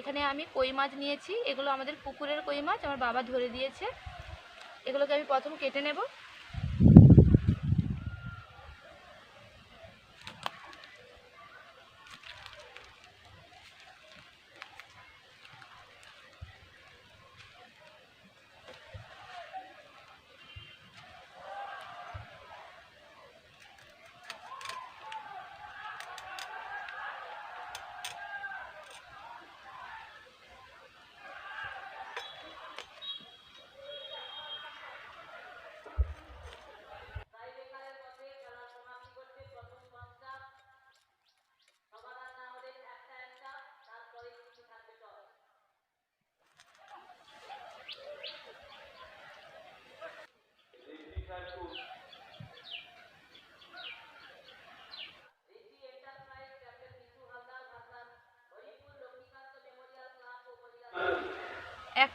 এখানে আমি কই মাছ নিয়েছি, এগুলো আমাদের পুকুরের কই মাছ, আমার বাবা ধরে দিয়েছে। এগুলোকে আমি প্রথম কেটে নেব।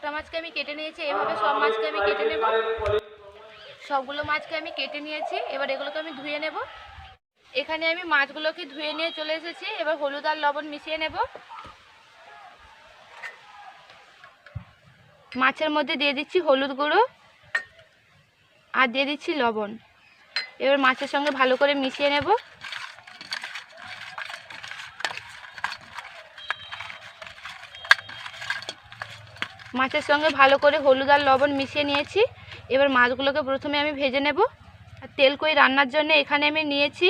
একটা মাছকে আমি কেটে নিয়েছি, এভাবে সব মাছকে আমি কেটে নেব। সবগুলো মাছকে আমি কেটে নিয়েছি, এবার এগুলোকে আমি ধুয়ে নেব। এখানে আমি মাছগুলোকে ধুয়ে নিয়ে চলে এসেছি, এবার হলুদ আর লবণ মিশিয়ে নেব। মাছের মধ্যে দিয়ে দিচ্ছি হলুদ গুঁড়ো আর দিয়ে দিচ্ছি লবণ। এবার মাছের সঙ্গে ভালো করে মিশিয়ে নেব। মাছের সঙ্গে ভালো করে হলুদ আর লবণ মিশিয়ে নিয়েছি। এবার মাছগুলোকে প্রথমে আমি ভেজে নেব। আর তেল কই রান্নার জন্য এখানে আমি নিয়েছি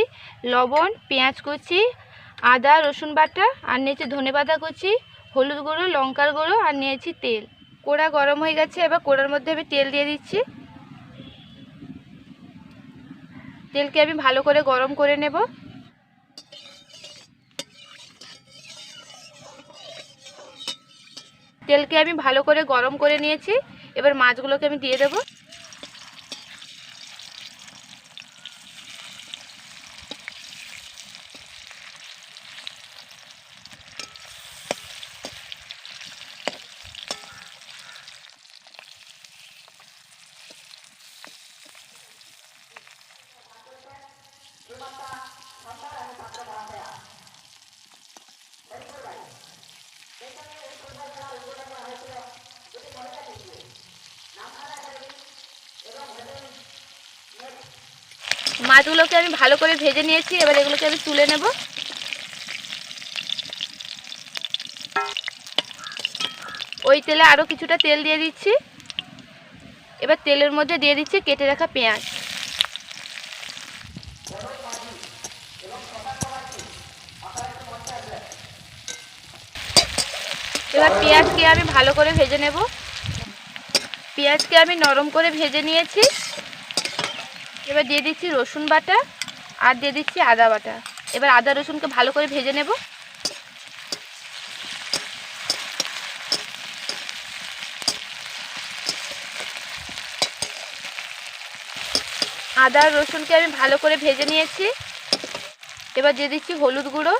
লবণ, পেঁয়াজ কুচি, আদা, রসুন বাটা, আর নিয়েছি ধনে পাতা কুচি, হলুদ গুঁড়ো, লঙ্কার গুঁড়ো, আর নিয়েছি তেল। কোড়া গরম হয়ে গেছে, এবার কোড়ার মধ্যে আমি তেল দিয়ে দিচ্ছি। তেলকে আমি ভালো করে গরম করে নেব। তেলকে আমি ভালো করে গরম করে নিয়েছি। এবার মাছগুলোকে আমি দিয়ে দেবো। মাছগুলোকে আমি ভালো করে ভেজে নিয়েছি, এবার এগুলোকে আমি তুলে নেব। ওই তেলে আরও কিছুটা তেল দিয়ে দিচ্ছি। এবার তেলের মধ্যে দিয়ে দিচ্ছি কেটে রাখা পেঁয়াজ। এবার পেঁয়াজকে আমি ভালো করে ভেজে নেব। পেঁয়াজকে আমি নরম করে ভেজে নিয়েছি। এবার দিয়ে দিচ্ছি রসুন বাটা আর দিয়ে দিচ্ছি আদা বাটা। এবার আদা রসুনকে ভালো করে ভেজে নেব। আদা রসুনকে আমি ভালো করে ভেজে নিয়েছি। এবার দিয়ে দিচ্ছি হলুদ গুঁড়ো,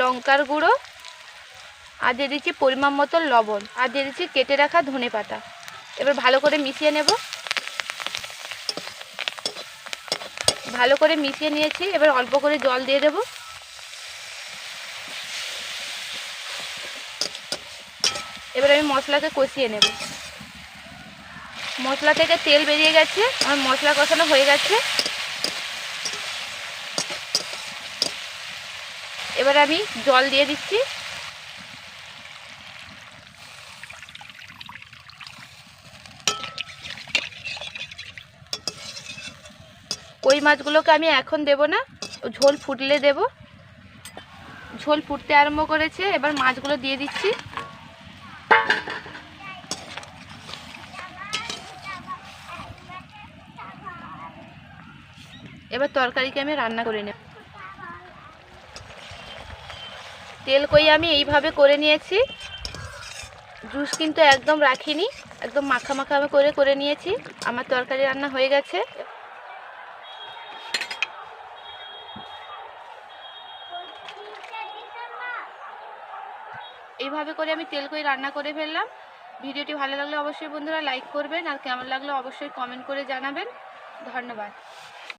লঙ্কার গুঁড়ো আর দিয়ে দিচ্ছি পরিমাণ মতো লবণ। আর দিয়ে দিচ্ছি কেটে রাখা ধনে পাতা এবার ভালো করে মিশিয়ে নেব। ভালো করে মিশিয়ে নিয়েছি। এবার অল্প করে জল দিয়ে দেব। এবার আমি মশলাকে কষিয়ে নেব। মশলা থেকে তেল বেরিয়ে গেছে। আমার মশলা কষানো হয়ে গেছে। এবার আমি জল দিয়ে দিচ্ছি। কই মাছগুলোকে আমি এখন দেব না, ঝোল ফুটলে দেব। ঝোল ফুটতে আরম্ভ করেছে, এবার মাছগুলো দিয়ে দিচ্ছি। এবার তরকারিকে আমি রান্না করে নেব। তেল কই আমি এইভাবে করে নিয়েছি। জুস কিন্তু একদম রাখিনি, একদম মাখা মাখা করে করে নিয়েছি। আমার তরকারি রান্না হয়ে গেছে। এইভাবে করে আমি তেল কই রান্না করে ফেললাম। ভিডিওটি ভালো লাগলে অবশ্যই বন্ধুরা লাইক করবেন, আর কেমন লাগলে অবশ্যই কমেন্ট করে জানাবেন। ধন্যবাদ।